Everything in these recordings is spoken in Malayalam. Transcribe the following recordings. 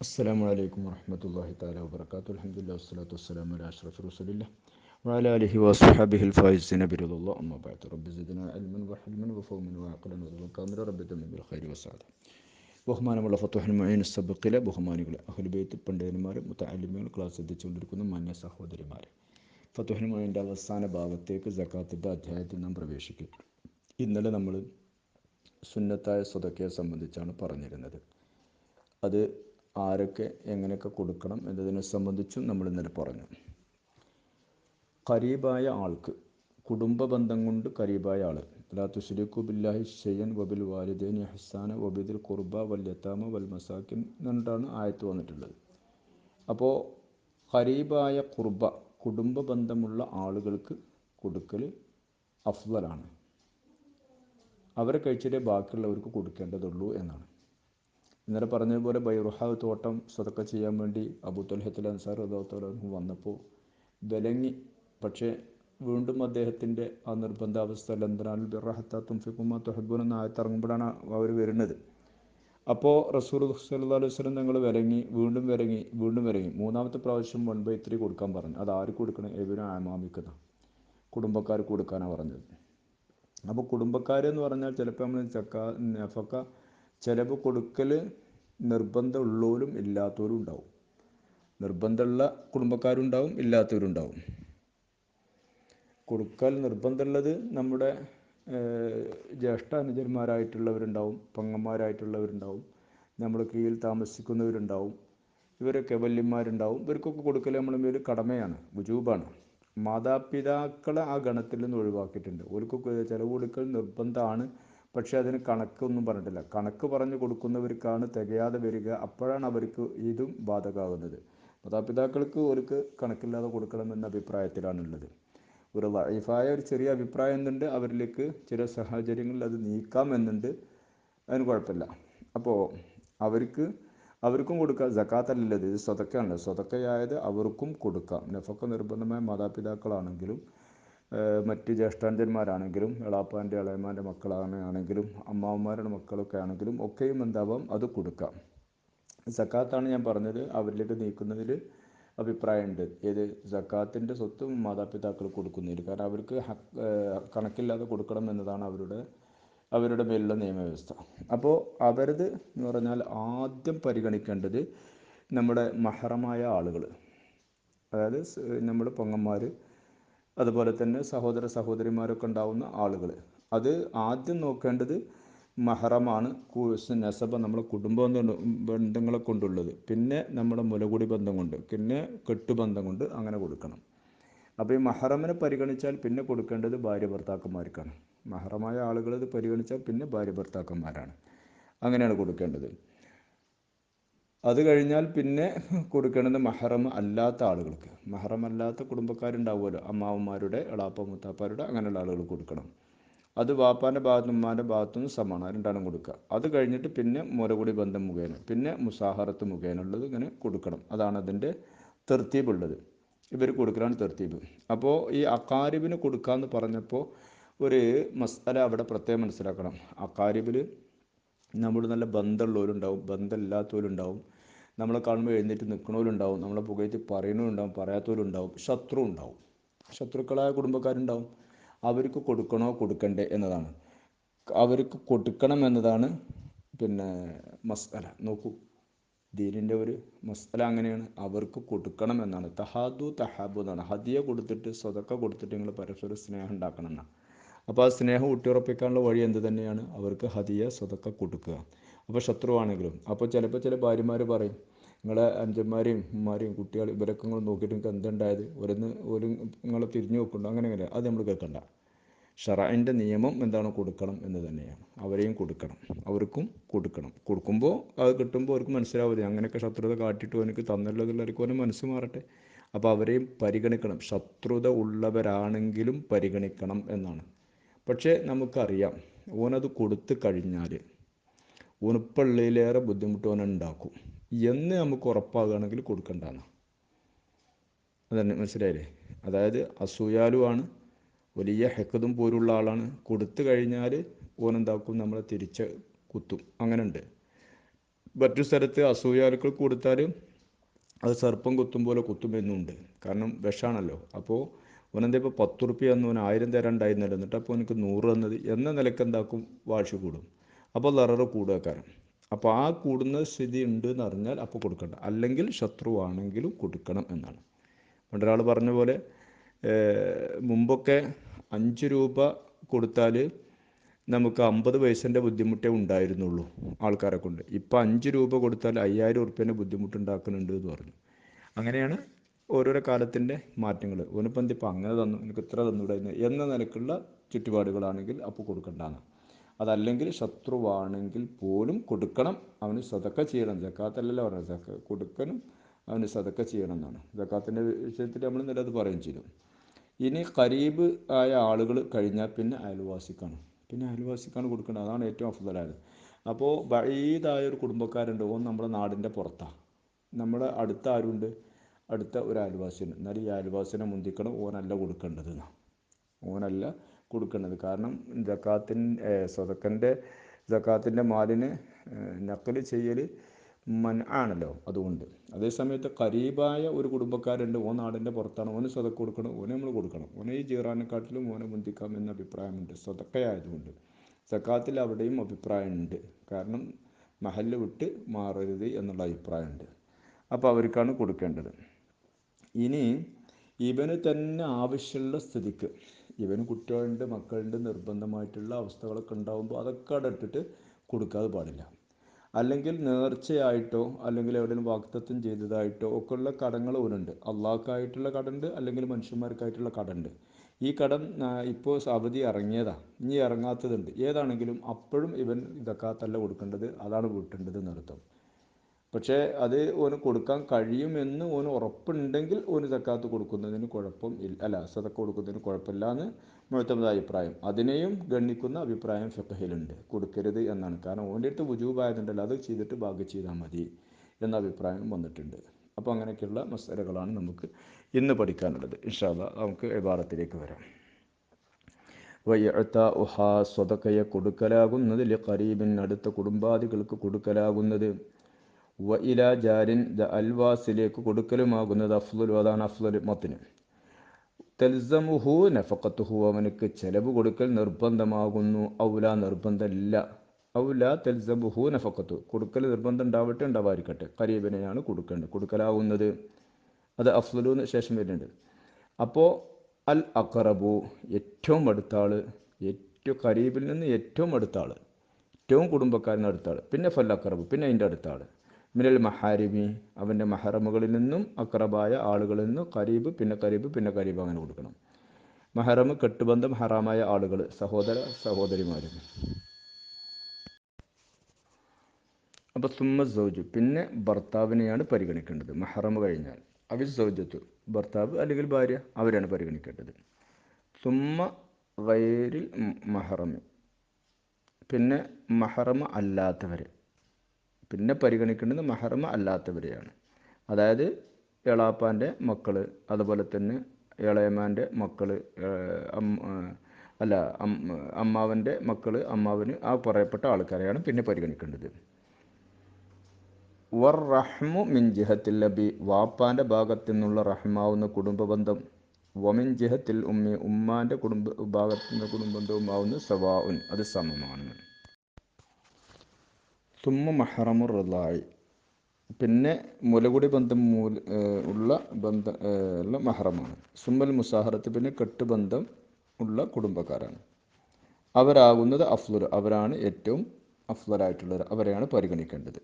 السلام عليكم ورحمة الله تعالى وبركاته الحمد لله والصلاة والسلام على أشرف رسول الله وعلى آله وأصحابه الفائزين برضا الله أما بعد رب زدنا علما وحلما وفهما وعقلا ورزقا كاملا رب دم بالخير والسعادة ബഹുമാനമുള്ള ഫത്തുഹൽ മൊയ്ൻ സബക്കിലെ ബഹുമാനികളെ അഹുൽബൈത്ത് പണ്ഡിതന്മാർ മുത്തലിമുകൾ ക്ലാസ് എത്തിച്ചുകൊണ്ടിരിക്കുന്ന മാന്യ സഹോദരിമാർ ഫത്തുഹൽ മൊയ്ൻ്റെ അവസാന ഭാഗത്തേക്ക് ജക്കാത്തിൻ്റെ അധ്യായത്തിൽ നാം പ്രവേശിക്കും ഇന്നലെ നമ്മൾ സുന്നത്തായ സ്വതക്കയെ സംബന്ധിച്ചാണ് പറഞ്ഞിരുന്നത് അത് ആരൊക്കെ എങ്ങനെയൊക്കെ കൊടുക്കണം എന്നതിനെ സംബന്ധിച്ചും നമ്മൾ ഇന്നലെ പറഞ്ഞു. കരീബായ ആൾക്ക് കുടുംബ ബന്ധം കൊണ്ട് കരീബായ ആൾ ലാ ബില്ലാഹി ഷെയ്യൻ വബിൽ വാലിദൈൻ ഹസാന വബിദിൽ കുർബ വൽ വൽ മസാക്കിൻ എന്നിട്ടാണ് ആയത്ത് വന്നിട്ടുള്ളത്. അപ്പോൾ കരീബായ കുർബ കുടുംബ ബന്ധമുള്ള ആളുകൾക്ക് കൊടുക്കൽ അഫ്ലലാണ് അവരെ കഴിച്ചിട്ടേ ബാക്കിയുള്ളവർക്ക് കൊടുക്കേണ്ടതുള്ളൂ എന്നാണ്. ഇന്നലെ പറഞ്ഞതുപോലെ ബൈറുഹാവ് തോട്ടം സ്വതക്ക ചെയ്യാൻ വേണ്ടി അബു തൊൽഹത്തിൽ അൻസാർ അദാത്തോലു വന്നപ്പോൾ വിലങ്ങി. പക്ഷേ വീണ്ടും അദ്ദേഹത്തിന്റെ ആ നിർബന്ധാവസ്ഥ ലന്തനാൽ ബിറഹത്ത തുംഫിക്കുമ തൊഹബുൻ എന്ന ആയത്തിറങ്ങുമ്പോഴാണ് അവർ വരുന്നത്. അപ്പോൾ റസൂൽ സല്ലാ അലൈഹി ഞങ്ങൾ വിലങ്ങി വീണ്ടും വിലങ്ങി വീണ്ടും വിലങ്ങി. മൂന്നാമത്തെ പ്രാവശ്യം വൺ ബൈ ത്രീ കൊടുക്കാൻ പറഞ്ഞു. അത് ആര് കൊടുക്കണം? എവരും? ആമാമിക്കുന്ന കുടുംബക്കാർ കൊടുക്കാനാണ് പറഞ്ഞത്. അപ്പോൾ കുടുംബക്കാരെന്ന് പറഞ്ഞാൽ ചിലപ്പോൾ നമ്മൾ ചക്ക നഫക്ക ചിലവ് കൊടുക്കൽ നിർബന്ധമുള്ളവരും ഇല്ലാത്തവരും ഉണ്ടാവും. നിർബന്ധമുള്ള കുടുംബക്കാരുണ്ടാവും ഇല്ലാത്തവരുണ്ടാവും. കൊടുക്കൽ നിർബന്ധമുള്ളത് നമ്മുടെ ജ്യേഷ്ഠ അനുജന്മാരായിട്ടുള്ളവരുണ്ടാവും പങ്ങന്മാരായിട്ടുള്ളവരുണ്ടാവും നമ്മുടെ കീഴിൽ താമസിക്കുന്നവരുണ്ടാവും ഇവരൊക്കെ വല്യന്മാരുണ്ടാവും ഇവർക്കൊക്കെ കൊടുക്കൽ നമ്മളെ മേൽ കടമയാണ് വുജൂബാണ്. മാതാപിതാക്കളെ ആ ഗണത്തിൽ നിന്ന് ഒഴിവാക്കിയിട്ടുണ്ട്. ഓർക്കൊക്കെ ചിലവ് കൊടുക്കൽ നിർബന്ധമാണ് പക്ഷേ അതിന് കണക്കൊന്നും പറഞ്ഞിട്ടില്ല. കണക്ക് പറഞ്ഞു കൊടുക്കുന്നവർക്കാണ് തികയാതെ വരിക. അപ്പോഴാണ് അവർക്ക് ഇതും ബാധകമാകുന്നത്. മാതാപിതാക്കൾക്ക് അവർക്ക് കണക്കില്ലാതെ കൊടുക്കണമെന്ന അഭിപ്രായത്തിലാണുള്ളത്. ഒരു ലൈഫായ ഒരു ചെറിയ അഭിപ്രായം എന്നുണ്ട് അവരിലേക്ക് ചില സാഹചര്യങ്ങളിൽ അത് നീക്കാം എന്നുണ്ട്. അതിന് കുഴപ്പമില്ല. അപ്പോൾ അവർക്ക് അവർക്കും കൊടുക്കാം. ജക്കാത്തല്ലത് ഇത് സ്വതക്കയാണല്ലോ സ്വതക്കയായത് അവർക്കും കൊടുക്കാം. നഫക്ക നിർബന്ധമായ മാതാപിതാക്കളാണെങ്കിലും മറ്റ് ജ്യേഷ്ഠാന്തന്മാരാണെങ്കിലും എളാപ്പാന്റെ ഇളയമാന്റെ മക്കളാണ് ആണെങ്കിലും അമ്മാവന്മാരുടെ മക്കളൊക്കെ ആണെങ്കിലും ഒക്കെയും എന്താവാം അത് കൊടുക്കാം. സക്കാത്താണ് ഞാൻ പറഞ്ഞത് അവരിലേക്ക് നീക്കുന്നതിൽ അഭിപ്രായമുണ്ട്. ഏത് സക്കാത്തിന്റെ സ്വത്തും മാതാപിതാക്കൾ കൊടുക്കുന്നതിൽ കാരണം അവർക്ക് കണക്കില്ലാതെ കൊടുക്കണം എന്നതാണ് അവരുടെ അവരുടെ മേലുള്ള നിയമവ്യവസ്ഥ. അപ്പോൾ അവരത് എന്ന് പറഞ്ഞാൽ ആദ്യം പരിഗണിക്കേണ്ടത് നമ്മുടെ മഹറമായ ആളുകൾ അതായത് നമ്മുടെ പൊങ്ങന്മാർ അതുപോലെ തന്നെ സഹോദര സഹോദരിമാരൊക്കെ ഉണ്ടാവുന്ന ആളുകൾ അത് ആദ്യം നോക്കേണ്ടത് മഹറമാണ് നെസബ നമ്മളെ കുടുംബ ബന്ധങ്ങളെ കൊണ്ടുള്ളത്. പിന്നെ നമ്മുടെ മുലകുടി ബന്ധം കൊണ്ട് പിന്നെ കെട്ടുബന്ധം കൊണ്ട് അങ്ങനെ കൊടുക്കണം. അപ്പോൾ ഈ മഹറമിനെ പരിഗണിച്ചാൽ പിന്നെ കൊടുക്കേണ്ടത് ഭാര്യ ഭർത്താക്കന്മാർക്കാണ്. മഹറമായ ആളുകൾ ഇത് പരിഗണിച്ചാൽ പിന്നെ ഭാര്യ ഭർത്താക്കന്മാരാണ്. അങ്ങനെയാണ് കൊടുക്കേണ്ടത്. അത് കഴിഞ്ഞാൽ പിന്നെ കൊടുക്കേണ്ടത് മഹറം അല്ലാത്ത ആളുകൾക്ക്. മഹറം അല്ലാത്ത കുടുംബക്കാരുണ്ടാവുമല്ലോ. അമ്മാവന്മാരുടെ എളാപ്പ മുത്താപ്പാരുടെ അങ്ങനെയുള്ള ആളുകൾ കൊടുക്കണം. അത് വാപ്പാന്റെ ഭാഗത്തും ഉമ്മാന്റെ ഭാഗത്തും സമാണ് രണ്ടാളും കൊടുക്കുക. അത് കഴിഞ്ഞിട്ട് പിന്നെ മുരകുടി ബന്ധം മുഖേന പിന്നെ മുസാഹറത്ത് മുഖേന ഉള്ളത് ഇങ്ങനെ കൊടുക്കണം. അതാണ് അതിന്റെ തെർത്തീബുള്ളത്. ഇവർ കൊടുക്കലാണ് തെർത്തീബ്. അപ്പോൾ ഈ അക്കാരിബിന് കൊടുക്കാമെന്ന് പറഞ്ഞപ്പോൾ ഒരു മസാല അവിടെ പ്രത്യേകം മനസ്സിലാക്കണം. അക്കാരിബിൽ നമ്മൾ നല്ല ബന്ധമുള്ളവരുണ്ടാവും ബന്ധമില്ലാത്തവരുണ്ടാവും. നമ്മളെ കാണുമ്പോൾ എഴുന്നേറ്റ് നിൽക്കണവരുണ്ടാവും നമ്മളെ പുകയറ്റ് പറയണവരുണ്ടാവും പറയാത്തവരുണ്ടാവും ശത്രു ഉണ്ടാവും ശത്രുക്കളായ കുടുംബക്കാരുണ്ടാവും. അവർക്ക് കൊടുക്കണോ കൊടുക്കണ്ടേ എന്നതാണ്. അവർക്ക് കൊടുക്കണം എന്നതാണ് പിന്നെ മസ്അല. നോക്കൂ ദീനിന്റെ ഒരു മസ്അല അങ്ങനെയാണ്. അവർക്ക് കൊടുക്കണം എന്നാണ്. തഹാദു തഹാബു എന്നാണ്. ഹദിയ കൊടുത്തിട്ട് സ്വതക്ക കൊടുത്തിട്ട് നിങ്ങൾ പരസ്പരം സ്നേഹം ഉണ്ടാക്കണം എന്നാണ്. അപ്പോൾ ആ സ്നേഹം ഊട്ടിയുറപ്പിക്കാനുള്ള വഴി എന്ത് തന്നെയാണ്? അവർക്ക് ഹദിയ സ്വതക്ക കൊടുക്കുക. അപ്പോൾ ശത്രുവാണെങ്കിലും. അപ്പോൾ ചിലപ്പോൾ ചില ഭാര്യമാർ പറയും നിങ്ങളെ അഞ്ചന്മാരെയും ഉമ്മാരെയും കുട്ടികൾ ഇവരൊക്കെ നിങ്ങൾ നോക്കിയിട്ട് നിങ്ങൾക്ക് എന്തുണ്ടായത്? ഓരോന്ന് ഒരു നിങ്ങളെ തിരിഞ്ഞു നോക്കുന്നുണ്ടോ? അങ്ങനെ അങ്ങനെ അത് നമ്മൾ കേൾക്കണ്ട. ഷറാന്റെ നിയമം എന്താണ് കൊടുക്കണം എന്ന് തന്നെയാണ്. അവരെയും കൊടുക്കണം. അവർക്കും കൊടുക്കണം. കൊടുക്കുമ്പോൾ അത് കിട്ടുമ്പോൾ അവർക്ക് മനസ്സിലാവില്ല അങ്ങനെയൊക്കെ ശത്രുത കാട്ടിയിട്ട് എനിക്ക് തന്നുള്ളതുള്ളവർക്ക് ഓരോ മനസ്സ് മാറട്ടെ. അപ്പോൾ അവരെയും പരിഗണിക്കണം. ശത്രുത ഉള്ളവരാണെങ്കിലും പരിഗണിക്കണം എന്നാണ്. പക്ഷേ നമുക്കറിയാം ഓനത് കൊടുത്തു കഴിഞ്ഞാൽ ഓനിപ്പള്ളിയിലേറെ ബുദ്ധിമുട്ട് ഓനുണ്ടാക്കും. എന്ന് നമുക്ക് ഉറപ്പാകുകയാണെങ്കിൽ കൊടുക്കേണ്ടതാണ്. അതന്നെ മനസ്സിലായില്ലേ? അതായത് അസൂയാലുവാണ് വലിയ ഹെക്കതും പോലുള്ള ആളാണ്. കൊടുത്തു കഴിഞ്ഞാൽ ഓനെന്താക്കും? നമ്മളെ തിരിച്ച് കുത്തും. അങ്ങനെ ഉണ്ട് മറ്റു സ്ഥലത്ത് അസൂയാലുക്കൾ കൊടുത്താൽ അത് സർപ്പം കുത്തും പോലെ കുത്തുമെന്നുണ്ട് കാരണം വിഷാണല്ലോ. അപ്പോൾ ഓനെന്താ ഇപ്പോൾ പത്ത് റുപ്യ എന്ന് ഓൻ ആയിരം തരാണ്ടായിരുന്നല്ലോ. എന്നിട്ട് അപ്പോൾ എനിക്ക് നൂറ് തന്നത്. എന്ന നിലയ്ക്ക് എന്താക്കും വാശി കൂടും അപ്പോൾ ലററ് കൂടുകക്കാരം അപ്പോൾ ആ കൂടുന്ന സ്ഥിതി ഉണ്ട് എന്ന് അറിഞ്ഞാൽ അപ്പോൾ കൊടുക്കണ്ട. അല്ലെങ്കിൽ ശത്രുവാണെങ്കിലും കൊടുക്കണം എന്നാണ്. പണ്ടൊരാൾ പറഞ്ഞ പോലെ മുമ്പൊക്കെ അഞ്ച് രൂപ കൊടുത്താൽ നമുക്ക് അമ്പത് പൈസന്റെ ബുദ്ധിമുട്ടേ ഉണ്ടായിരുന്നുള്ളൂ ആൾക്കാരെ കൊണ്ട്. ഇപ്പം അഞ്ച് രൂപ കൊടുത്താൽ അയ്യായിരം ഉറുപ്പ്യന്റെ ബുദ്ധിമുട്ടുണ്ടാക്കുന്നുണ്ട് എന്ന് പറഞ്ഞു. അങ്ങനെയാണ് ഓരോരോ കാലത്തിന്റെ മാറ്റങ്ങൾ ഓനിപ്പം എന്തിപ്പോൾ അങ്ങനെ തന്നു എനിക്ക് ഇത്ര തന്നു എന്ന് എന്ന നിലക്കുള്ള ചുറ്റുപാടുകളാണെങ്കിൽ അപ്പോൾ കൊടുക്കണ്ടാന്ന്. അതല്ലെങ്കിൽ ശത്രുവാണെങ്കിൽ പോലും കൊടുക്കണം. അവന് സതക്ക ചെയ്യണം. ജക്കാത്തല്ലല്ലോ പറഞ്ഞത്. സക്ക കൊടുക്കണം അവന് സതക്ക ചെയ്യണം എന്നാണ്. ജക്കാത്തിന്റെ വിഷയത്തിൽ നമ്മൾ ഇന്നലെ അത് പറയുകയും ചെയ്തു. ഇനി കരീബ് ആയ ആളുകൾ കഴിഞ്ഞാൽ പിന്നെ അയൽവാസിക്കാണ്. പിന്നെ അയൽവാസിക്കാണ് കൊടുക്കേണ്ടത്. അതാണ് ഏറ്റവും അഫുതലായത് അപ്പോൾ ബഴീതായ ഒരു കുടുംബക്കാരുണ്ട്. ഓൻ നമ്മുടെ നാടിന്റെ പുറത്താണ് നമ്മുടെ അടുത്ത ആരുണ്ട്? അടുത്ത ഒരു അയൽവാസിയുണ്ട്. എന്നാലും ഈ അയൽവാസിനെ മുന്തിക്കണം. ഓനല്ല കൊടുക്കേണ്ടത്. ഓനല്ല കൊടുക്കേണ്ടത് കാരണം ജക്കാത്തിൻ സ്വതക്കന്റെ ജക്കാത്തിന്റെ മാലിന് നക്കൽ ചെയ്യൽ മൻ ആണല്ലോ അതുകൊണ്ട്. അതേ സമയത്ത് കരീബായ ഒരു കുടുംബക്കാരുണ്ട്. ഓ നാടിന്റെ പുറത്താണ്. ഓന് സ്വതക്ക കൊടുക്കണം. ഓനെ നമ്മൾ കൊടുക്കണം. ഓനെ ഈ ജീറാനെക്കാട്ടിലും ഓനെ മുന്തിക്കാം എന്ന അഭിപ്രായമുണ്ട്. സ്വതക്കയായതുകൊണ്ട്. സക്കാത്തിൽ അവിടെയും അഭിപ്രായമുണ്ട്. കാരണം മഹല്ല് വിട്ട് മാറരുത് എന്നുള്ള അഭിപ്രായമുണ്ട്. അപ്പോൾ അവർക്കാണ് കൊടുക്കേണ്ടത്. ഇനി ഇവന് തന്നെ ആവശ്യമുള്ള സ്ഥിതിക്ക് ഇവന് കുട്ടികളുണ്ട് മക്കളുണ്ട് നിർബന്ധമായിട്ടുള്ള അവസ്ഥകളൊക്കെ ഉണ്ടാകുമ്പോൾ അതൊക്കെ അടട്ടിട്ട് കൊടുക്കാതെ പാടില്ല. അല്ലെങ്കിൽ നേർച്ചയായിട്ടോ അല്ലെങ്കിൽ എവിടെയും വാക്തത്വം ചെയ്തതായിട്ടോ ഒക്കെ ഉള്ള കടങ്ങൾ ഒരുണ്ട് അള്ളാഹ്ക്കായിട്ടുള്ള കടമുണ്ട് അല്ലെങ്കിൽ മനുഷ്യന്മാർക്കായിട്ടുള്ള കടമുണ്ട് ഈ കടം ഇപ്പോൾ അവധി ഇറങ്ങിയതാ. ഇനി ഇറങ്ങാത്തതുണ്ട്. ഏതാണെങ്കിലും അപ്പോഴും ഇവൻ ഇതക്കാത്തല്ല കൊടുക്കേണ്ടത്. അതാണ് വീട്ടേണ്ടത് എന്നർത്ഥം. പക്ഷേ അത് ഓന് കൊടുക്കാൻ കഴിയുമെന്ന് ഓന് ഉറപ്പുണ്ടെങ്കിൽ ഓന് സക്കാത്ത് കൊടുക്കുന്നതിന് കുഴപ്പം ഇല്ല അല്ല സതക്ക കൊടുക്കുന്നതിന് കുഴപ്പമില്ല എന്ന് മുഴത്തമത അഭിപ്രായം. അതിനെയും ഗണ്ണിക്കുന്ന അഭിപ്രായം ഫിഖഹിലുണ്ട്. കൊടുക്കരുത് എന്നാണ്. കാരണം ഓന്റെ അടുത്ത് വുജൂബായതുണ്ടല്ലോ അത് ചെയ്തിട്ട് ബാക്കി ചെയ്താൽ മതി എന്ന അഭിപ്രായം വന്നിട്ടുണ്ട്. അപ്പോൾ അങ്ങനെയൊക്കെയുള്ള മസലകളാണ് നമുക്ക് ഇന്ന് പഠിക്കാനുള്ളത്. ഇൻഷാല്ല നമുക്ക് വിഭാഗത്തിലേക്ക് വരാം. വയ്യത്ത ഉഹ സ്വതക്കയെ കൊടുക്കലാകുന്നത് കരീബിൻ അടുത്ത കുടുംബാദികൾക്ക് കൊടുക്കലാകുന്നത് വ ഇല ജാരിൻ ദ അൽവാസിലേക്ക് കൊടുക്കലുമാകുന്നത് അഫ്ലുൽ അതാണ് അഫ്ലുൽ മത്തിന് തൽസമുഹു നഫക്കത്തുഹു അവനക്ക് ചെലവ് കൊടുക്കൽ നിർബന്ധമാകുന്നു. ഔല നിർബന്ധമില്ല. ഔല തൽസമുഹു നഫക്കത്തു കൊടുക്കൽ നിർബന്ധം ഉണ്ടാവട്ടെ ഉണ്ടാവാതിരിക്കട്ടെ. കരീബിനെയാണ് കൊടുക്കേണ്ടത് കൊടുക്കലാവുന്നത്. അത് അഫ്ലുലിന് ശേഷം വരുന്നുണ്ട്. അപ്പോൾ അൽ അക്കറബു ഏറ്റവും അടുത്ത ആൾ ഏറ്റവും കരീബിൽ നിന്ന് ഏറ്റവും അടുത്ത ആൾ ഏറ്റവും കുടുംബക്കാരന്റെ അടുത്ത ആൾ പിന്നെ ഫൽ അഖറബു പിന്നെ അതിന്റെ അടുത്ത ആൾ മിനൽ മഹാരിമി അവന്റെ മഹറമുകളിൽ നിന്നും അക്രബായ ആളുകളിൽ നിന്നും കരീബ് പിന്നെ കരീബ് പിന്നെ കരീബ് അങ്ങനെ കൊടുക്കണം. മഹറമ് കെട്ടുബന്ധം ഹറാമായ ആളുകൾ സഹോദര സഹോദരിമാരും. അപ്പോൾ സുമ്മ സൗജു പിന്നെ ഭർത്താവിനെയാണ് പരിഗണിക്കേണ്ടത്. മഹറമ കഴിഞ്ഞാൽ. അവിസ് സൗജത്തു ഭർത്താവ് അല്ലെങ്കിൽ ഭാര്യ അവരാണ് പരിഗണിക്കേണ്ടത്. സുമ്മ വൈരിൽ മഹറമി. പിന്നെ മഹറമ അല്ലാത്തവർ പിന്നെ പരിഗണിക്കേണ്ടത് മഹറമ അല്ലാത്തവരെയാണ്. അതായത് എളാപ്പാന്റെ മക്കൾ അതുപോലെ തന്നെ ഇളയമാന്റെ മക്കൾ അല്ല അമ്മാവന്റെ മക്കൾ അമ്മാവന് ആ പറയപ്പെട്ട ആൾക്കാരെയാണ് പിന്നെ പരിഗണിക്കേണ്ടത്. വർ റഹ്മു മിൻ ജിഹത്തിൽ ലബി വാപ്പാന്റെ ഭാഗത്തു നിന്നുള്ള റഹ്മാവുന്ന കുടുംബബന്ധം വമിൻ ജിഹത്തിൽ ഉമ്മി ഉമ്മാന്റെ കുടുംബ ഭാഗത്തു നിന്ന് കുടുംബബന്ധവുമാവുന്ന സവാഉൻ അത് സമമാണ്. തുമ്മ മഹറമുർ റലായി പിന്നെ മുലകുടി ബന്ധം മൂല ഉള്ള ബന്ധം ഉള്ള മഹറമാണ്. സുമ്മൽ മുസാഹറത്ത് പിന്നെ കെട്ടുബന്ധം ഉള്ള കുടുംബക്കാരാണ്. അവരാകുന്നത് അഫ്ലുർ അവരാണ് ഏറ്റവും അഫ്ലുറായിട്ടുള്ളവർ അവരെയാണ് പരിഗണിക്കേണ്ടത്.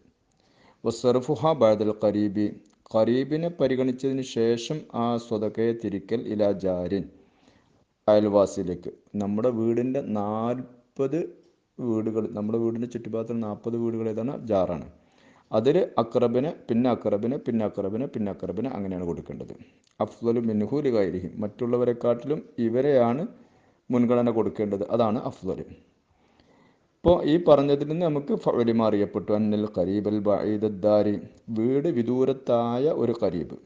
വസർഫുഹ ബാദൽ ഖരീബി ഖരീബിനെ പരിഗണിച്ചതിന് ശേഷം ആ സ്വതകയെ തിരിക്കൽ ഇലാ ജാരിൻ അയൽവാസിയിലേക്ക്. നമ്മുടെ വീടിന്റെ നാൽപ്പത് വീടുകൾ നമ്മുടെ വീടിന്റെ ചുറ്റുഭാഗത്തുള്ള നാൽപ്പത് വീടുകൾ ഏതാണ്? ജാറാണ്. അതിൽ അക്രബിന് പിന്നെ അക്രബിന് പിന്നെ അക്രബിന് പിന്നെ അക്രബിന് അങ്ങനെയാണ് കൊടുക്കേണ്ടത്. അഫ്ലു മിൻഹൂലി കൈരിഹിം മറ്റുള്ളവരെക്കാട്ടിലും ഇവരെയാണ് മുൻഗണന കൊടുക്കേണ്ടത്. അതാണ് അഫ്ലൽ ഇപ്പോൾ ഈ പറഞ്ഞതിൽ നിന്ന് നമുക്ക് ഫലിമ അന്നൽ കരീബൽ ബൈദദ്ദാരി വീട് വിദൂരത്തായ ഒരു കരീബ്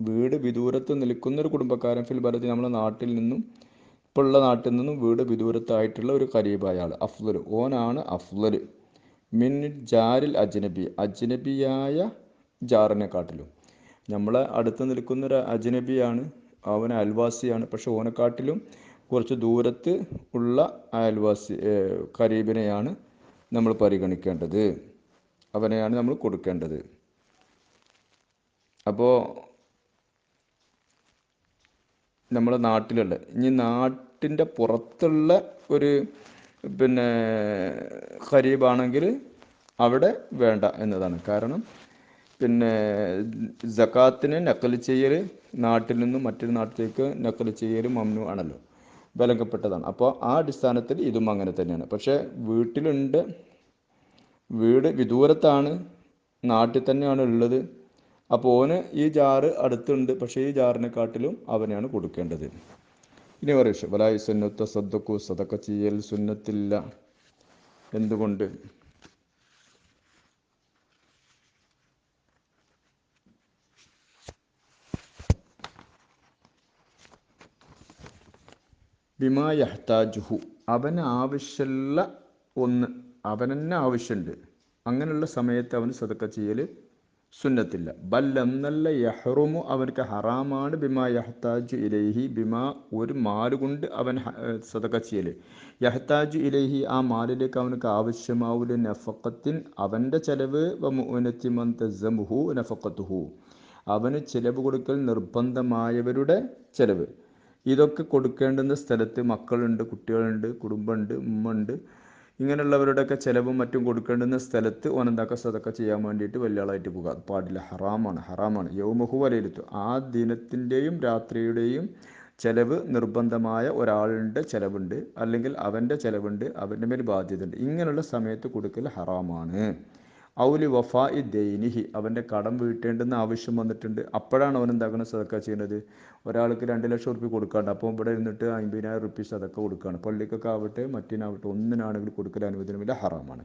വീട് വിദൂരത്ത് നിൽക്കുന്ന ഒരു കുടുംബക്കാരൻ ഫിൽ ബലത്തിൽ നമ്മുടെ നാട്ടിൽ നിന്നും ഇപ്പോൾ ഉള്ള നാട്ടിൽ നിന്നും വീട് വിദൂരത്തായിട്ടുള്ള ഒരു ഖരീബായ ആൾ അഫ്ലർ ഓനാണ് അഫ്ലർ മിൻ ജാരിൽ അജ്നബി. അജ്നബിയായ ജാറിനെ കാട്ടിലും. നമ്മളെ അടുത്ത് നിൽക്കുന്ന ഒരു അജ്നബിയാണ്. അവൻ അയൽവാസിയാണ്. പക്ഷെ ഓനെക്കാട്ടിലും കുറച്ച് ദൂരത്ത് ഉള്ള അയൽവാസി കരീബിനെയാണ് നമ്മൾ പരിഗണിക്കേണ്ടത്. അവനെയാണ് നമ്മൾ കൊടുക്കേണ്ടത്. അപ്പോൾ നമ്മുടെ നാട്ടിലുള്ള ഇനി നാട്ടിന്റെ പുറത്തുള്ള ഒരു പിന്നെ ഖരീബാണെങ്കിൽ അവിടെ വേണ്ട എന്നതാണ്. കാരണം പിന്നെ ജക്കാത്തിന് നക്കൽ ചെയ്യൽ നാട്ടിൽ നിന്നും മറ്റൊരു നാട്ടിലേക്ക് നക്കൽ ചെയ്യൽ മമ്നു ആണല്ലോ. വിലക്കപ്പെട്ടതാണ് അപ്പോൾ ആ അടിസ്ഥാനത്തിൽ ഇതും അങ്ങനെ തന്നെയാണ്. പക്ഷേ വീട്ടിലുണ്ട് വീട് വിദൂരത്താണ് നാട്ടിൽ തന്നെയാണ് ഉള്ളത്. അപ്പോൾ ഓന് ഈ ജാറ് അടുത്തുണ്ട് പക്ഷേ ഈ ജാറിനെ കാട്ടിലും അവനെയാണ് കൊടുക്കേണ്ടത്. ഇനി പറയും വലായി സുന്നത്ത സദ്ദക്കു സതക്ക ചെയ്യൽ സുന്നത്തില്ല. എന്തുകൊണ്ട്? ബിമാ യഹ്താജുഹു അവന് ആവശ്യമുള്ള ഒന്ന് അവനെന്നെ ആവശ്യമുണ്ട് അങ്ങനെയുള്ള സമയത്ത് അവന് സതക്ക ചെയ്യൽ സുന്നത്തില്ല. ബല്ലം നല്ല യഹ്റുമു അവർക്ക് ഹറാമാണ്. ബിമാ യഹ്താജു ഇലൈഹി ബിമാ ഒരു മാൽ കൊണ്ട് അവൻ സതക ചെയ്യൽ. യഹ്താജു ഇലൈഹി ആ മാലിലേക്ക് അവനക്ക് ആവശ്യമാവുല നഫക്കത്തിൻ അവന്റെ ചെലവ് തസ്സമുഹു നഫക്കത്തുഹു അവന് ചിലവ് കൊടുക്കൽ നിർബന്ധമായവരുടെ ചെലവ്. ഇതൊക്കെ കൊടുക്കേണ്ടുന്ന സ്ഥലത്ത് മക്കളുണ്ട് കുട്ടികളുണ്ട് കുടുംബമുണ്ട് ഉമ്മ ഉണ്ട്. ഇങ്ങനെയുള്ളവരുടെയൊക്കെ ചിലവും മറ്റും കൊടുക്കേണ്ടുന്ന സ്ഥലത്ത് ഓനെന്താക്കുക സതക്ക ചെയ്യാൻ വേണ്ടിയിട്ട് വലിയ ആളായിട്ട് പോകുക പാടില്ല. ഹറാമാണ്. ഹറാമാണ്. യൗമഹു വലയിരുത്തു ആ ദിനത്തിന്റെയും രാത്രിയുടെയും ചെലവ് നിർബന്ധമായ ഒരാളുടെ ചെലവുണ്ട്. അല്ലെങ്കിൽ അവന്റെ ചെലവുണ്ട്. അവന്റെ മേൽ ബാധ്യതയുണ്ട്. ഇങ്ങനെയുള്ള സമയത്ത് കൊടുക്കൽ ഹറാമാണ്. ഔലി വഫാ ഇ ദൈനിഹി അവന്റെ കടം വീട്ടേണ്ടെന്ന് ആവശ്യം വന്നിട്ടുണ്ട്. അപ്പോഴാണ് അവൻ എന്താക്കണം സതക്ക ചെയ്യുന്നത്. ഒരാൾക്ക് രണ്ട് ലക്ഷം റുപ്യ കൊടുക്കാണ്ട്. അപ്പോൾ ഇവിടെ ഇരുന്നിട്ട് അമ്പതിനായിരം റുപ്യ സതക്ക കൊടുക്കുകയാണ്. പള്ളിക്കൊക്കെ ആവട്ടെ മറ്റിനാവട്ടെ ഒന്നിനാണെങ്കിൽ കൊടുക്കൽ അനുവദനമില്ല ഹറാമാണ്.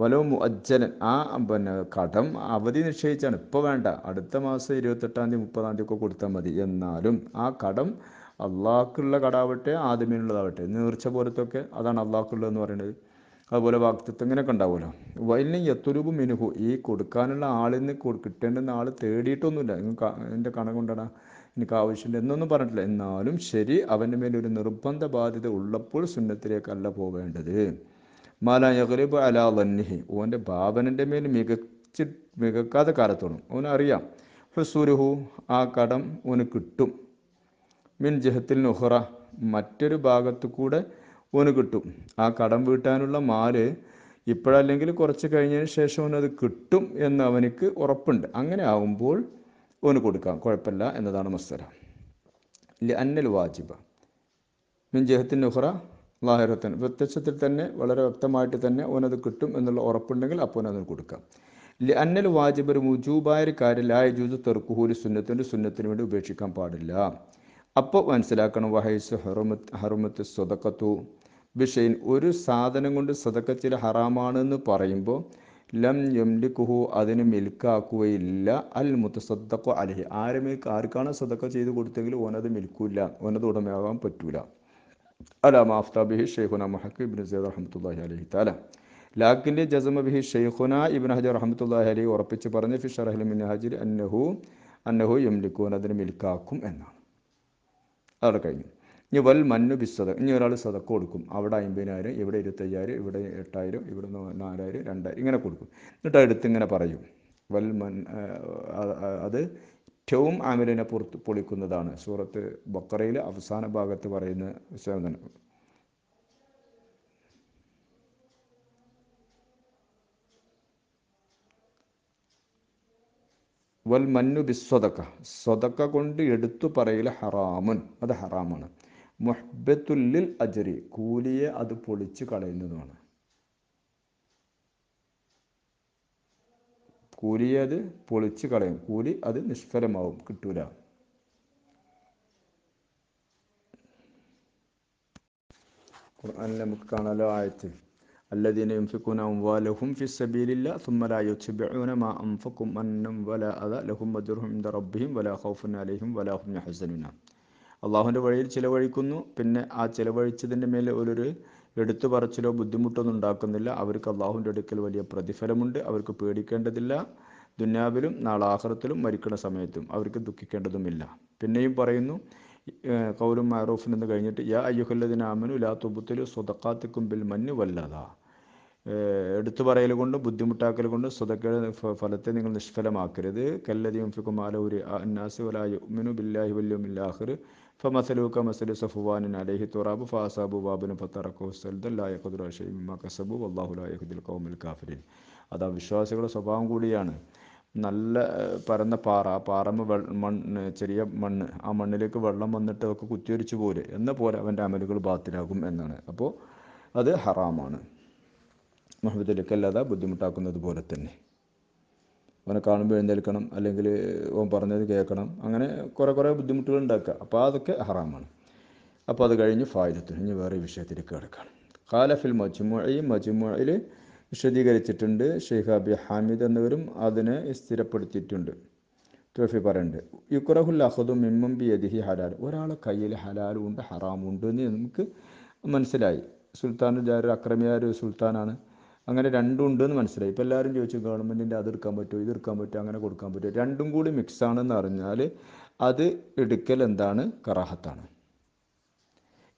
വലോ അജ്ജനൻ ആ പിന്നെ കടം അവധി നിശ്ചയിച്ചാണ്. ഇപ്പോൾ വേണ്ട അടുത്ത മാസം ഇരുപത്തെട്ടാം തീയതി മുപ്പതാം തീയതി ഒക്കെ കൊടുത്താൽ മതി. എന്നാലും ആ കടം അള്ളാഹ്ക്കുള്ള കടാവട്ടെ ആദ്യമേനുള്ളതാവട്ടെ നേർച്ച പോലത്തൊക്കെ അതാണ് അള്ളാഹ്ക്കുള്ളതെന്ന് പറയുന്നത്. അതുപോലെ വാക്തത്വം ഇങ്ങനെയൊക്കെ ഉണ്ടാവുമല്ലോ. വൈലിന് യത്തുരൂപ് മിനുഹു ഈ കൊടുക്കാനുള്ള ആളിൽ നിന്ന് കൊടു കിട്ടേണ്ടുന്ന ആൾ തേടിയിട്ടൊന്നുമില്ല. നിങ്ങൾക്ക് എന്റെ കണ കൊണ്ടാണ് എനിക്ക് ആവശ്യമില്ല. എന്നൊന്നും പറഞ്ഞിട്ടില്ല. എന്നാലും ശരി അവന്റെ മേൽ ഒരു നിർബന്ധ ബാധ്യത ഉള്ളപ്പോൾ സുന്നത്തിലേക്കല്ല പോവേണ്ടത്. മാല യഗ്ലിബ് അലാ വന്നിഹി. ഓന്റെ ഭാവനന്റെ മേൽ മികച്ച് മികക്കാതെ കാലത്തോളം ഓനറിയാം ഹുസൂരുഹു ആ കടം ഓന് കിട്ടും. മിൻ ജഹത്തിൽ നുഹറ. മറ്റൊരു ഭാഗത്തു കൂടെ ഓന് കിട്ടും. ആ കടം വീട്ടാനുള്ള മാൽ ഇപ്പോഴല്ലെങ്കിൽ കുറച്ച് കഴിഞ്ഞതിന് ശേഷം ഓനത് കിട്ടും എന്ന് അവനക്ക് ഉറപ്പുണ്ട്. അങ്ങനെ ആവുമ്പോൾ ഓന് കൊടുക്കാം. കുഴപ്പമില്ല എന്നതാണ് മസ്തര അന്നൽ വാജിബ. മിൻ ജഹത്തിൻ നുഹറ ലാഹിറത്തൻ. പ്രത്യക്ഷത്തിൽ തന്നെ വളരെ വ്യക്തമായിട്ട് തന്നെ ഓനത് കിട്ടും എന്നുള്ള ഉറപ്പുണ്ടെങ്കിൽ അപ്പോൾ അതിന് കൊടുക്കാം. അന്നൽ വാജിബ് ഒരു മുജൂബായ ഒരു കാര്യം. ലായ ജൂസ് തെർക്കുഹൂരി സുന്നത്തിന്റെ സുന്നത്തിന് വേണ്ടി ഉപേക്ഷിക്കാൻ പാടില്ല. അപ്പോൾ മനസ്സിലാക്കണം. വഹൈസ് ഹറുമത്ത് ഹറുമത്ത് സ്വതക്കത്തു ബിഷൈൻ ഒരു സാധനം കൊണ്ട് സദക്കച്ചിൽ ഹറാമാണെന്ന് പറയുമ്പോൾ ലം യംലിക്കുഹു അതിന് മിൽക്കാക്കുകയില്ല. അൽ മുത്തസദ്ദഖു അലഹി. ആരുമേ ആർക്കാണ് സദക്ക ചെയ്ത് കൊടുത്തെങ്കിൽ ഓനത് മിൽക്കൂല ഓനത് ഉടമയാകാൻ പറ്റൂല. അല മാഫ്താബിഹി ഷെയ്ഖുന മഹക്ക് ഇബിൻ സൈദ് റഹ്മത്തുള്ളാഹി അലഹി താല ലാക്കിന്റെ ജസമബിഹി ഷെയ്ഖുന ഇബിൻ ഹജർ റഹ്മത്തുള്ളാഹി അലൈഹി ഉറപ്പിച്ച് പറഞ്ഞ് ഫിഷർ അഹ്ലിമിൻ മിൻ ഹജിർ അന്നഹു അന്നഹു യംലിക്കൂൻ അതിന് മിൽക്കാക്കും എന്നാണ്. അവിടെ കഴിഞ്ഞു. ഇനി വൽ മന്നു ബിസ്സത ഇനി ഒരാൾ സതക്ക കൊടുക്കും. അവിടെ അമ്പതിനായിരം ഇവിടെ ഇരുപത്തയ്യായിരം ഇവിടെ എട്ടായിരം ഇവിടെ നാലായിരം രണ്ടായിരം ഇങ്ങനെ കൊടുക്കും. എന്നിട്ട് അടുത്ത് ഇങ്ങനെ പറയും. വൽ മൻ അത് ഏറ്റവും ആമിലിനെ പുറത്ത് പൊളിക്കുന്നതാണ്. സൂറത്ത് ബക്കറയിലെ അവസാന ഭാഗത്ത് പറയുന്ന വിഷയം വൽ മന്നു ബിസ്വതക്ക സ്വതക്ക കൊണ്ട് എടുത്തു പറയൽ ഹറാമുൻ. അത് ഹറാമാണ്. മുഹബത്തുല്ലിൽ അജരി കൂലിയെ അത് പൊളിച്ച് കളയുന്നതുമാണ് കൂലിയെ അത് പൊളിച്ച് കളയും കൂലി അത് നിഷ്ഫലമാവും കിട്ടൂല ഖുർആനിൽ നമുക്ക് കാണാലോ ആയത്ത് الذين ينفقون أموالهم في سبيل الله ثم لا يتبعون ما أنفقوا منا ولا أذى لهم أجرهم عند ربهم ولا خوف عليهم ولا هم يحزنون അള്ളാഹുവിന്റെ വഴിയിൽ ചിലവഴിക്കുന്നു. പിന്നെ ആ ചിലവഴിച്ചതിന്റെ മേലെ ഒരു എടുത്തു പറച്ചിലോ ബുദ്ധിമുട്ടൊന്നും ഉണ്ടാക്കുന്നില്ല. അവർക്ക് അള്ളാഹുവിന്റെ അടുക്കൽ വലിയ പ്രതിഫലമുണ്ട്. അവർക്ക് പേടിക്കേണ്ടതില്ല. ദുന്യാവിലും നാളെ ആഹ്റത്തിലും മരിക്കുന്ന സമയത്തും അവർക്ക് ദുഃഖിക്കേണ്ടതുമില്ല. പിന്നെയും പറയുന്നു കൗലും മാറൂഫിൽ നിന്ന് കഴിഞ്ഞിട്ട് യാ അയ്യുഹല്ലദിന ആമനു ലാ തുബുത്തിൽ സ്വതക്കാത്തിക്കും ബിൽ മഞ്ഞു വല്ലതാ എടുത്തു പറയൽ കൊണ്ട് ബുദ്ധിമുട്ടാക്കൽ കൊണ്ട് സ്വതക്കയുടെ ഫലത്തെ നിങ്ങൾ നിഷ്ഫലമാക്കരുത്. കല്ലതിയും ഫിക്കും ആലൂരി അന്നാസി വലായുമിനു ബില്ലാഹി വല്യുമില്ലാഹിർ കാഫിരിൻ അത് വിശ്വാസികളുടെ സ്വഭാവം കൂടിയാണ്. നല്ല പരന്ന പാറ ആ പാറമ്മ മണ്ണ് ചെറിയ മണ്ണ് ആ മണ്ണിലേക്ക് വെള്ളം വന്നിട്ട് ഒക്കെ കുത്തിയൊരിച്ചു പോലെ എന്ന പോലെ അവന്റെ അമലുകൾ ബാത്തിലാകും എന്നാണ്. അപ്പോൾ അത് ഹറാമാണ്. മുഹമ്മദിലേക്കല്ലാതെ ബുദ്ധിമുട്ടാക്കുന്നത് പോലെ തന്നെ. അവനെ കാണുമ്പോൾ എഴുന്നേൽക്കണം അല്ലെങ്കിൽ ഓൻ പറഞ്ഞത് കേൾക്കണം. അങ്ങനെ കുറേ കുറേ ബുദ്ധിമുട്ടുകൾ ഉണ്ടാക്കുക. അപ്പോൾ അതൊക്കെ ഹറാമാണ്. അപ്പോൾ അത് കഴിഞ്ഞ് ഫായുധത്തിന് ഇനി വേറെ വിഷയത്തിലേക്ക് കിടക്കുകയാണ് ഖാലഫിൽ മജുമുഴയിൽ മജുമുഴയിൽ വിശദീകരിച്ചിട്ടുണ്ട്. ഷെയ്ഖ് അബി ഹാമിദ് എന്നിവരും അതിനെ സ്ഥിരപ്പെടുത്തിയിട്ടുണ്ട്. തോഫി പറയുന്നുണ്ട് യുക്രഹുൽ അഹദു മിമ്മം ബി യദിഹി ഹലാൽ. ഒരാളെ കയ്യിൽ ഹലാലും ഉണ്ട് ഹറാമും ഉണ്ട് എന്ന് നമുക്ക് മനസ്സിലായി. സുൽത്താൻ ജാര അക്രമിയാർ സുൽത്താനാണ്. അങ്ങനെ രണ്ടും ഉണ്ടെന്ന് മനസ്സിലായി. ഇപ്പോൾ എല്ലാവരും ചോദിച്ചു ഗവൺമെന്റിന്റെ അത് എടുക്കാൻ പറ്റുമോ ഇത് എടുക്കാൻ പറ്റുമോ അങ്ങനെ കൊടുക്കാൻ പറ്റുമോ? രണ്ടും കൂടി മിക്സ് ആണെന്ന് അറിഞ്ഞാൽ അത് എടുക്കൽ എന്താണ്? കറാഹത്താണ്.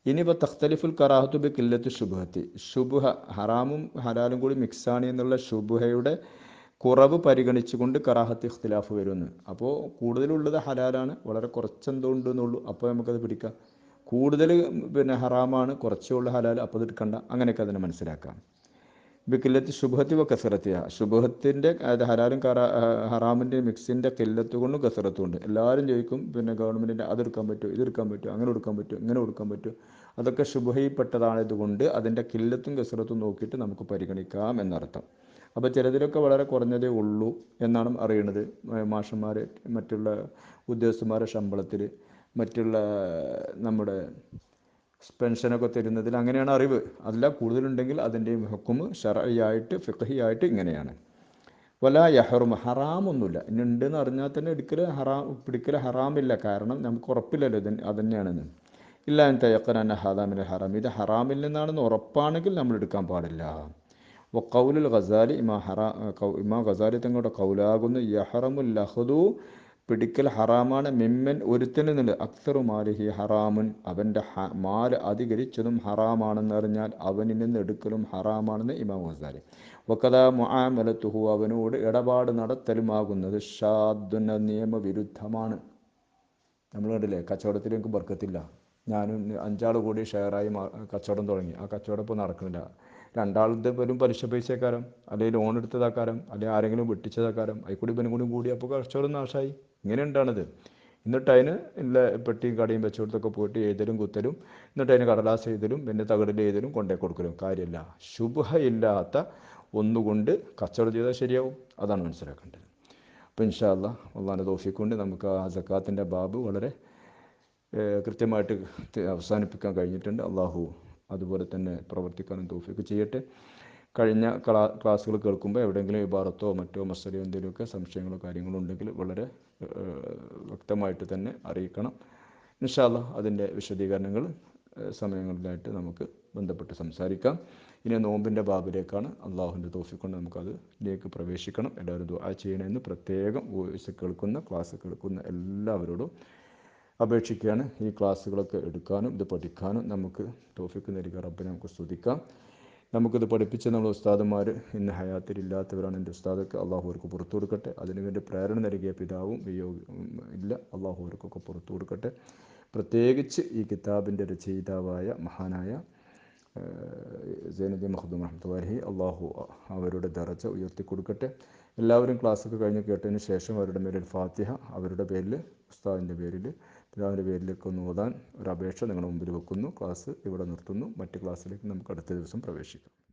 ഇനിയിപ്പോൾ തഖ്തലിഫുൽ കറാഹത്തു ബി കില്ലത്ത് ശുഭഹത്തി ശുഭുഹ ഹറാമും ഹലാലും കൂടി മിക്സാണ് എന്നുള്ള ശുഭഹയുടെ കുറവ് പരിഗണിച്ചുകൊണ്ട് കറാഹത്ത് ഇഖ്തിലാഫ് വരുന്ന്. അപ്പോൾ കൂടുതലുള്ളത് ഹലാലാണ് വളരെ കുറച്ചെന്തോ ഉണ്ട് ഉണ്ടെന്നുള്ളൂ. അപ്പോൾ നമുക്കത് പിടിക്കാം. കൂടുതൽ പിന്നെ ഹറാമാണ് കുറച്ചേ ഉള്ള ഹലാൽ അപ്പോൾ അത് എടുക്കണ്ട. അങ്ങനെയൊക്കെ അതിനെ മനസ്സിലാക്കാം. ബിക്കില്ലത്ത് ശുഭത്തി വ കസറത്തിയ. ശുഭത്തിന്റെ ഹരാലും ഹറാമിന്റെ മിക്സിന്റെ കില്ലത്ത് കൊണ്ടും കസറത്തും ഉണ്ട്. എല്ലാവരും ചോദിക്കും പിന്നെ ഗവൺമെന്റിന്റെ അതെടുക്കാൻ പറ്റുമോ ഇതെടുക്കാൻ പറ്റുമോ അങ്ങനെ കൊടുക്കാൻ പറ്റുമോ ഇങ്ങനെ കൊടുക്കാൻ പറ്റുമോ. അതൊക്കെ ശുഭയിൽപ്പെട്ടതായതുകൊണ്ട് അതിന്റെ കില്ലത്തും കസറത്തും നോക്കിയിട്ട് നമുക്ക് പരിഗണിക്കാം എന്നർത്ഥം. അപ്പോൾ ചിലതിലൊക്കെ വളരെ കുറഞ്ഞതേ ഉള്ളൂ എന്നാണ് അറിയണത്. മാഷന്മാർ മറ്റുള്ള ഉദ്യോഗസ്ഥന്മാരുടെ ശമ്പളത്തിൽ മറ്റുള്ള നമ്മുടെ പെൻഷനൊക്കെ തരുന്നതിൽ അങ്ങനെയാണ് അറിവ്. അതല്ല കൂടുതലുണ്ടെങ്കിൽ അതിന്റെയും ഹുക്കുമ് ഷറയായിട്ട് ഫിഖഹിയായിട്ട് ഇങ്ങനെയാണ്. വല യഹറും ഹറാമൊന്നുമില്ല. ഇനി ഉണ്ടെന്ന് അറിഞ്ഞാൽ തന്നെ എടുക്കൽ ഹറാം പിടിക്കൽ ഹറാമില്ല. കാരണം നമുക്ക് ഉറപ്പില്ലല്ലോ ഇതിന് അതന്നെയാണെന്ന് ഇല്ല എന്ന് തയ്യക്കൻ ഹാദാമിൽ ഹറാം. ഇത് ഹറാമിൽ നിന്നാണെന്ന് ഉറപ്പാണെങ്കിൽ നമ്മൾ എടുക്കാൻ പാടില്ല. വ കൗലുൽ ഖസാലി ഇമാ ഹറാ ഇമാ ഖസാലി തങ്ങളുടെ കൗലാകുന്നു യഹറമുൽ ലഹദു പിടിക്കൽ ഹറാമാണ്. മിമ്മൻ ഒരുത്തനിൽ നിന്ന് അക്സറു മാലിഹി ഹറാമുൻ. അവന്റെ മാൽ അധികരിച്ചതും ഹറാമാണെന്ന് അറിഞ്ഞാൽ അവനിൽ നിന്ന് എടുക്കലും ഹറാമാണെന്ന് ഇമാം ഹസാരി വക്കഥ മുആമലത്തുഹു അവനോട് ഇടപാട് നടത്തലുമാകുന്നത് ഷാദുന നിയമവിരുദ്ധമാണ്. നമ്മൾ കണ്ടില്ലേ കച്ചവടത്തിൽ എനിക്ക് ബർക്കത്തില്ല. ഞാനും അഞ്ചാൾ കൂടി ഷെയറായി കച്ചവടം തുടങ്ങി. ആ കച്ചവടം ഇപ്പോൾ നടക്കുന്നില്ല. രണ്ടാളുടെ പോലും പലിശ പൈസക്കാരം അല്ലെങ്കിൽ ലോൺ എടുത്തതാക്കാരം അല്ലെങ്കിൽ ആരെങ്കിലും വെട്ടിച്ചതാക്കാരം അതിൽ കൂടി കൂടി അപ്പോൾ കച്ചവടം നാശമായി ഇങ്ങനെ ഉണ്ടാണത് എന്നിട്ട് അതിന് ഇല്ല പെട്ടിയും കടയും വെച്ചുകൊടുത്തൊക്കെ പോയിട്ട് എഴുതലും കുത്തലും എന്നിട്ട് അതിന് കടലാസ് എഴുതലും പിന്നെ തകടിൽ എഴുതലും കൊണ്ടേ കൊടുക്കലും. കാര്യമില്ല ശുഭ ഇല്ലാത്ത ഒന്നുകൊണ്ട് കച്ചവടം ചെയ്താൽ ശരിയാവും. അതാണ് മനസ്സിലാക്കേണ്ടത്. അപ്പോൾ ഇൻഷാല്ല അള്ളാന്റെ തോഫിക്കൊണ്ട് നമുക്ക് ആ സക്കാത്തിന്റെ ബാബ് വളരെ കൃത്യമായിട്ട് അവസാനിപ്പിക്കാൻ കഴിഞ്ഞിട്ടുണ്ട്. അള്ളാഹു അതുപോലെ തന്നെ പ്രവർത്തിക്കാനും തോഫിക്ക് ചെയ്യട്ടെ. കഴിഞ്ഞ ക്ലാ ക്ലാസ്സുകൾ കേൾക്കുമ്പോൾ എവിടെയെങ്കിലും ഇബാറത്തോ മറ്റോ മസലയോ എന്തെങ്കിലുമൊക്കെ സംശയങ്ങളോ കാര്യങ്ങളോ ഉണ്ടെങ്കിൽ വളരെ വ്യക്തമായിട്ട് തന്നെ അറിയിക്കണം. ഇൻഷാല്ല അതിന്റെ വിശദീകരണങ്ങൾ സമയങ്ങളിലായിട്ട് നമുക്ക് ബന്ധപ്പെട്ട് സംസാരിക്കാം. ഇനി നോമ്പിന്റെ ബാബിലേക്കാണ് അള്ളാഹുവിന്റെ തോഫിക്കൊണ്ട് നമുക്കതിലേക്ക് പ്രവേശിക്കണം. എല്ലാവരും ദുആ ചെയ്യണമെന്ന് പ്രത്യേകം വോയിസ് കേൾക്കുന്ന ക്ലാസ് കേൾക്കുന്ന എല്ലാവരോടും അപേക്ഷിക്കുകയാണ്. ഈ ക്ലാസ്സുകളൊക്കെ എടുക്കാനും ഇത് പഠിക്കാനും നമുക്ക് തോഫിക്ക് നൽകിയ റബ്ബിനെ നമുക്ക് സ്തുതിക്കാം. നമുക്കിത് പഠിപ്പിച്ച നമ്മൾ ഉസ്താദന്മാർ ഇന്ന് ഹയാത്തിലില്ലാത്തവരാണ്. എന്റെ ഉസ്താദൊക്കെ അള്ളാഹു അവർക്ക് പുറത്തു കൊടുക്കട്ടെ. അതിനുവേണ്ടി പ്രേരണ നൽകിയ പിതാവും വിയോഗ ഇല്ല അള്ളാഹു അവർക്കൊക്കെ പുറത്തു കൊടുക്കട്ടെ. പ്രത്യേകിച്ച് ഈ കിതാബിന്റെ രചയിതാവായ മഹാനായ സൈനുദ്ദീൻ മഹദൂം റഹ്മത്തുല്ലാഹി അള്ളാഹു അവരുടെ ദറച്ച ഉയർത്തി കൊടുക്കട്ടെ. എല്ലാവരും ക്ലാസ്സൊക്കെ കഴിഞ്ഞ് കേട്ടതിന് ശേഷം അവരുടെ പേരിൽ ഫാത്തിഹ അവരുടെ പേരിൽ ഉസ്താദിന്റെ പേരിൽ പിതാവിന്റെ പേരിലേക്ക് ഒന്ന് ഓതാൻ ഒരു അപേക്ഷ നിങ്ങളുടെ മുമ്പിൽ വെക്കുന്നു. ക്ലാസ് ഇവിടെ നിർത്തുന്നു. മറ്റ് ക്ലാസ്സിലേക്ക് നമുക്ക് അടുത്ത ദിവസം പ്രവേശിക്കാം.